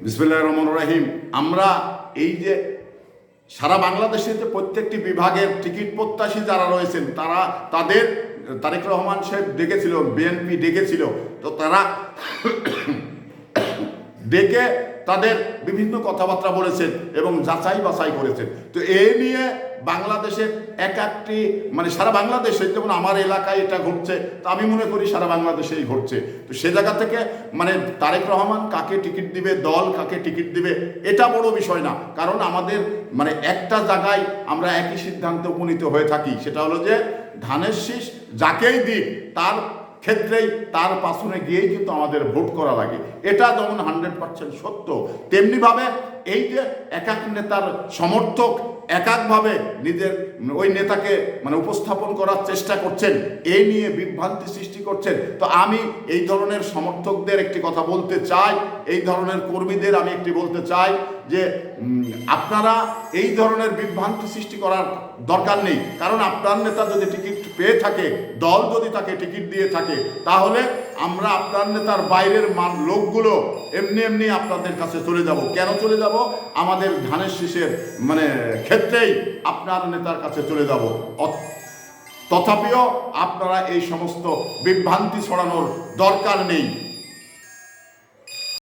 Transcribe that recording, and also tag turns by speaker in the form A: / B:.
A: বিসমুল্লাহ রহমান রাহিম। আমরা এই যে সারা বাংলাদেশে যে প্রত্যেকটি বিভাগের টিকিট প্রত্যাশী যারা রয়েছেন, তারা তাদের, তারেক রহমান সাহেব ডেকেছিল, বিএনপি ডেকেছিল, তো তারা ডেকে তাদের বিভিন্ন কথাবার্তা বলেছেন এবং যাচাই বাছাই করেছেন। তো এ নিয়ে বাংলাদেশের এক একটি মানে সারা বাংলাদেশে, যেমন আমার এলাকায় এটা ঘটছে, তো আমি মনে করি সারা বাংলাদেশেই ঘটছে। তো সে জায়গা থেকে মানে তারেক রহমান কাকে টিকিট দিবে, দল কাকে টিকিট দিবে, এটা বড় বিষয় না। কারণ আমাদের মানে একটা জায়গায় আমরা একই সিদ্ধান্তে উপনীত হয়ে থাকি, সেটা হলো যে ধানের শীষ যাকেই দিক, তার ক্ষেত্রেই তার পাশনে গিয়েই কিন্তু আমাদের ভোট করা লাগে। এটা যেমন হান্ড্রেড পার্সেন্ট সত্য, তেমনিভাবে এই যে এক এক নেতার সমর্থক এক একভাবে নিজের ওই নেতাকে মানে উপস্থাপন করার চেষ্টা করছেন এই নিয়ে বিভ্রান্তি সৃষ্টি করছেন। তো আমি এই ধরনের সমর্থকদের একটি কথা বলতে চাই, এই ধরনের কর্মীদের আমি একটি বলতে চাই যে আপনারা এই ধরনের বিভ্রান্তি সৃষ্টি করার দরকার নেই। কারণ আপনার নেতা যদি টিকিট পেয়ে থাকে, দল যদি তাকে টিকিট দিয়ে থাকে, তাহলে আমরা আপনার নেতার বাইরের মান, লোকগুলো এমনি এমনি আপনাদের কাছে চলে যাব। কেন চলে যাব? আমাদের ধানের শীষের মানে ক্ষেত্রেই আপনার নেতার কাছে চলে যাব। তথাপিও আপনারা এই সমস্ত বিভ্রান্তি ছড়ানোর দরকার নেই।